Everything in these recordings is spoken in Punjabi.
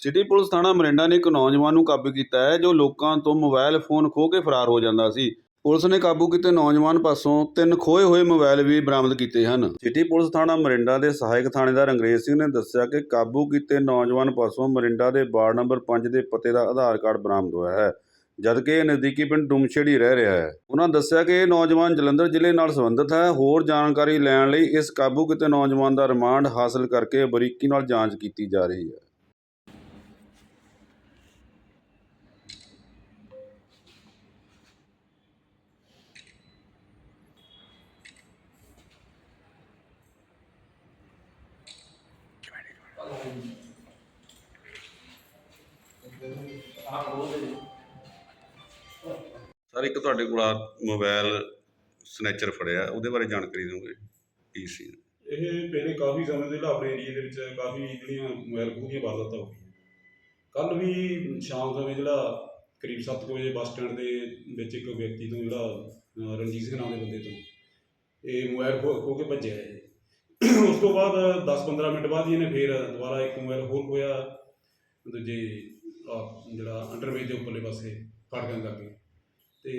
ਸਿਟੀ ਪੁਲਿਸ ਥਾਣਾ ਮਰਿੰਡਾ ਨੇ ਇੱਕ ਨੌਜਵਾਨ ਨੂੰ ਕਾਬੂ ਕੀਤਾ ਹੈ, ਜੋ ਲੋਕਾਂ ਤੋਂ ਮੋਬਾਈਲ ਫੋਨ ਖੋਹ ਕੇ ਫਰਾਰ ਹੋ ਜਾਂਦਾ ਸੀ। ਪੁਲਿਸ ਨੇ ਕਾਬੂ ਕੀਤੇ ਨੌਜਵਾਨ ਪਾਸੋਂ ਤਿੰਨ ਖੋਏ ਹੋਏ ਮੋਬਾਈਲ ਵੀ ਬਰਾਮਦ ਕੀਤੇ ਹਨ। ਸਿਟੀ ਪੁਲਿਸ ਥਾਣਾ ਮਰਿੰਡਾ ਦੇ ਸਹਾਇਕ ਥਾਣੇਦਾਰ ਅੰਗਰੇਜ਼ ਸਿੰਘ ਨੇ ਦੱਸਿਆ ਕਿ ਕਾਬੂ ਕੀਤੇ ਨੌਜਵਾਨ ਪਾਸੋਂ ਮਰਿੰਡਾ ਦੇ ਵਾਰਡ ਨੰਬਰ 5 ਦੇ ਪਤੇ ਦਾ ਆਧਾਰ ਕਾਰਡ ਬਰਾਮਦ ਹੋਇਆ ਹੈ, ਜਦਕਿ ਇਹ ਨਜ਼ਦੀਕੀ ਪਿੰਡ ਡੁਮਛੇੜੀ ਰਹਿ ਰਿਹਾ ਹੈ। ਉਹਨਾਂ ਦੱਸਿਆ ਕਿ ਇਹ ਨੌਜਵਾਨ ਜਲੰਧਰ ਜ਼ਿਲ੍ਹੇ ਨਾਲ ਸੰਬੰਧਿਤ ਹੈ। ਹੋਰ ਜਾਣਕਾਰੀ ਲੈਣ ਲਈ ਇਸ ਕਾਬੂ ਕੀਤੇ ਨੌਜਵਾਨ ਦਾ ਰਿਮਾਂਡ ਹਾਸਲ ਕਰਕੇ ਬਰੀਕੀ ਨਾਲ ਜਾਂਚ ਕੀਤੀ ਜਾ ਰਹੀ ਹੈ। ਸਰ, ਇੱਕ ਤੁਹਾਡੇ ਕੋਲ ਮੋਬਾਈਲ ਸਨੈਚਰ ਫੜਿਆ, ਉਹਦੇ ਬਾਰੇ ਜਾਣਕਾਰੀ ਦਿਓਗੇ? ਕੀ ਸੀ? ਇਹ ਪਹਿਲੇ ਕਾਫੀ ਸਮੇਂ ਦੇ ਆਪਣੇ ਏਰੀਏ ਦੇ ਵਿੱਚ ਕਾਫੀ ਜਿਹੜੀਆਂ ਮੋਬਾਈਲ ਖੋਹ ਦੀਆਂ ਵਾਰਦਾਤਾਂ ਹੋ ਗਈਆਂ। ਕੱਲ ਵੀ ਸ਼ਾਮ ਸਮੇਂ ਜਿਹੜਾ ਕਰੀਬ 7 ਵਜੇ ਬੱਸ ਸਟੈਂਡ ਦੇ ਵਿੱਚ ਇੱਕ ਵਿਅਕਤੀ ਤੋਂ ਜਿਹੜਾ ਰਣਜੀਤ ਸਿੰਘ ਨਾਮ ਦੇ ਬੰਦੇ ਤੋਂ ਇਹ ਮੋਬਾਈਲ ਖੋ ਖੋ ਕੇ ਭੱਜਿਆ ਹੈ ਉਸ ਤੋਂ ਬਾਅਦ 10-15 ਮਿੰਟ ਬਾਅਦ ਹੀ ਇਹਨੇ ਫੇਰ ਦੁਬਾਰਾ ਇੱਕ ਮੋਬਾਈਲ ਹੋਰ ਖੋਇਆ। ਦੂਜੇ ਆਹ ਜਿਹੜਾ ਅੰਡਰਵੇਜ ਦੇ ਉੱਪਰਲੇ ਪਾਸੇ ਫਾਟਕਾਂ ਲੱਗੇ ਤੇ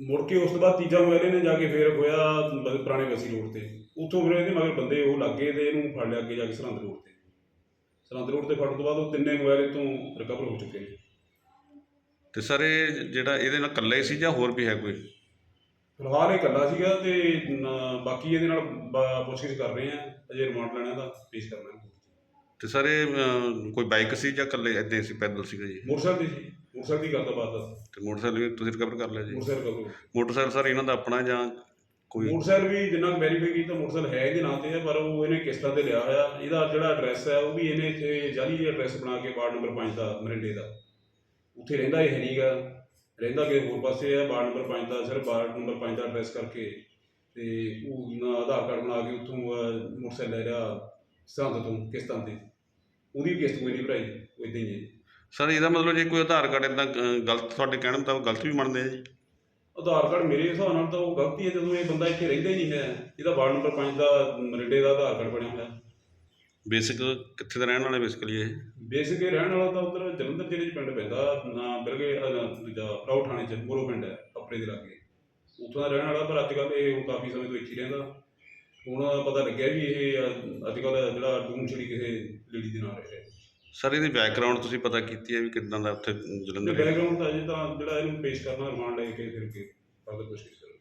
ਮੁੜ ਕੇ ਉਸ ਤੋਂ ਬਾਅਦ ਤੀਜਾ ਮੋਬਾਈਲ ਇਹਨੇ ਜਾ ਕੇ ਫੇਰ ਖੋਇਆ ਮਤਲਬ ਪੁਰਾਣੇ ਵਸੀ ਰੋਡ ਤੇ। ਉੱਥੋਂ ਫਿਰ ਇਹਦੇ ਮਗਰ ਬੰਦੇ ਉਹ ਲੱਗ ਗਏ ਤੇ ਇਹਨੂੰ ਫੜ ਲਿਆ ਅੱਗੇ ਜਾ ਕੇ ਸਰਹੰਦ ਰੋਡ ਤੇ। ਸਰਹੰਦ ਰੋਡ ਤੇ ਫੜਨ ਤੋਂ ਬਾਅਦ ਉਹ ਤਿੰਨੇ ਮੋਬਾਈਲ ਤੋਂ ਰਿਕਵਰ ਹੋ ਚੁੱਕੇ ਨੇ। ਤੇ ਸਰ ਇਹ ਜਿਹੜਾ ਇਹਦੇ ਨਾਲ ਇਕੱਲਾ ਹੀ ਸੀ ਜਾਂ ਹੋਰ ਵੀ ਹੈ ਕੋਈ? ਫਿਲਹਾਲ ਇਹ ਇਕੱਲਾ ਸੀਗਾ ਤੇ ਨ- ਬਾਕੀ ਇਹਦੇ ਨਾਲ ਬ- ਪੁੱਛਗਿੱਛ ਕਰ ਰਹੇ ਆ। ਅਜੇ ਰਿਮਾਂਡ ਲੈਣਾ ਦਾ ਪੇਸ਼ ਕਰਨਾ। ਤੇ ਸਰ ਇਹ ਕੋਈ ਬਾਈਕ ਸੀ ਜਾਂ ਇਕੱਲੇ ਏਦਾਂ ਹੀ ਸੀ ਪੈਦਲ ਸੀਗਾ ਜੀ? ਮੋਟਰਸਾਈਕਲ ਦੀ ਸੀ ਮੋਟਰਸਾਈਕਲ ਦੀ ਗੱਲ ਤਾਂ ਬਾਤ ਆ ਤੇ ਮੋਟਰਸਾਈਕਲ ਵੀ ਤੁਸੀਂ ਰਿਕਵਰ ਕਰ ਲਿਆ ਜੀ? ਮੋਟਰਸਾਈਕਲ ਕਦੋਂ ਮੋਟਰਸਾਈਕਲ ਸਰ ਇਹਨਾਂ ਦਾ ਆਪਣਾ ਜਾਂ ਕੋਈ? ਮੋਟਰਸਾਈਕਲ ਵੀ ਜਿੰਨਾ ਵੈਰੀਫਾਈ ਕੀਤਾ ਮੋਟਰਸਾਈਕਲ ਹੈ ਇਹਦੇ ਨਾਂ ਤੇ ਹੈ ਪਰ ਉਹ ਇਹਨੇ ਕਿਸ਼ਤਾਂ ਤੇ ਲਿਆ ਹੋਇਆ। ਇਹਦਾ ਜਿਹੜਾ ਐਡਰੈਸ ਹੈ ਉਹ ਵੀ ਇਹਨੇ ਇੱਥੇ ਜਾਲੀ ਐਡਰੈਸ ਬਣਾ ਕੇ ਵਾਰਡ ਨੰਬਰ 5 ਦਾ ਮਰਿੰਡੇ ਦਾ। ਉੱਥੇ ਰਹਿੰਦਾ ਇਹ ਨਹੀਂਗਾ ਰਹਿੰਦਾ ਕਿ ਹੋਰ ਪਾਸੇ ਹੈ ਵਾਰਡ ਨੰਬਰ 5 ਦਾ ਸਿਰਫ ਵਾਰਡ ਨੰਬਰ 5 ਦਾ ਐਡਰੈਸ ਕਰਕੇ ਤੇ ਉਹ ਨਾ ਆਧਾਰ ਕਾਰਡ ਬਣਾ ਕੇ ਉੱਥੋਂ ਮੋਟਰਸਾਈਕਲ ਲੈ ਲਿਆ ਸੰਦ ਤੋਂ ਕਿਸ਼ਤਾਂ ਤੇ ਉਹਦੀ ਕਿਸ਼ਤ ਕੋਈ ਨਹੀਂ ਭਰਾਈ ਉਹ ਇਦਾਂ ਹੀ ਹੈ। ਸਰ ਇਹਦਾ ਮਤਲਬ ਜੇ ਕੋਈ ਆਧਾਰ ਕਾਰਡ ਇਦਾਂ ਗਲਤ ਤੁਹਾਡੇ ਕਹਿਣ ਮੁਤਾਬਕ ਗਲਤ ਵੀ ਮੰਨਦੇ ਆ ਜੀ? ਆਧਾਰ ਕਾਰਡ ਮੇਰੇ ਹਿਸਾਬ ਨਾਲ ਤਾਂ ਉਹ ਗਲਤੀ ਹੈ ਜਦੋਂ ਇਹ ਬੰਦਾ ਇੱਥੇ ਰਹਿੰਦਾ ਹੀ ਨਹੀਂ ਹੈ ਇਹਦਾ ਵਾਰਡ ਨੰਬਰ 5 ਦਾ ਮਰਿੰਡੇ ਦਾ ਆਧਾਰ ਕਾਰਡ ਬਣਿਆ ਹੋਇਆ। ਬੇਸਿਕ ਕਿੱਥੇ ਦੇ ਰਹਿਣ ਵਾਲੇ ਬੇਸਿਕਲੀ ਇਹ? ਬੇਸਿਕ ਰਹਿਣ ਵਾਲਾ ਤਾਂ ਉਧਰ ਜਲੰਧਰ ਜ਼ਿਲ੍ਹੇ 'ਚ ਪਿੰਡ ਪੈਂਦਾ ਨਾ ਬਿਲਗੇ ਦੂਜਾ ਪ੍ਰਾਉ ਥਾਣੇ 'ਚ ਮੋਰੋ ਪਿੰਡ ਹੈ ਆਪਣੇ ਦੇ ਲਾਗੇ। ਉੱਥੋਂ ਦਾ ਰਹਿਣ ਵਾਲਾ ਪਰ ਅੱਜ ਕੱਲ੍ਹ ਇਹ ਹੁਣ ਕਾਫੀ ਸਮੇਂ ਤੋਂ ਇੱਥੇ ਰਹਿੰਦਾ। ਹੁਣ ਪਤਾ ਲੱਗਿਆ ਵੀ ਇਹ ਅੱਜ ਕੱਲ੍ਹ ਜਿਹੜਾ ਡੂਮ ਛੜੀ ਕਿਸੇ ਲੇਡੀ ਦੇ ਨਾਲ ਰਹਿ ਸਰ ਇਹਦੀ ਬੈਕਗ੍ਰਾਉਂਡ ਤੁਸੀਂ ਪਤਾ ਕੀਤੀ ਹੈ ਵੀ ਕਿਦਾਂ ਦਾ ਉੱਥੇ ਜਲੰਧਰ ਬੈਕਗ੍ਰਾਉਂਡ ਤਾਂ ਅਜੇ ਤਾਂ ਜਿਹੜਾ ਇਹਨੂੰ ਪੇਸ਼ ਕਰਨਾ ਰਿਮਾਂਡ ਲੈ ਕੇ ਫਿਰ ਕੇ ਫਰਦਰ ਕੋਸ਼ਿਸ਼ ਕਰਾਂਗੇ।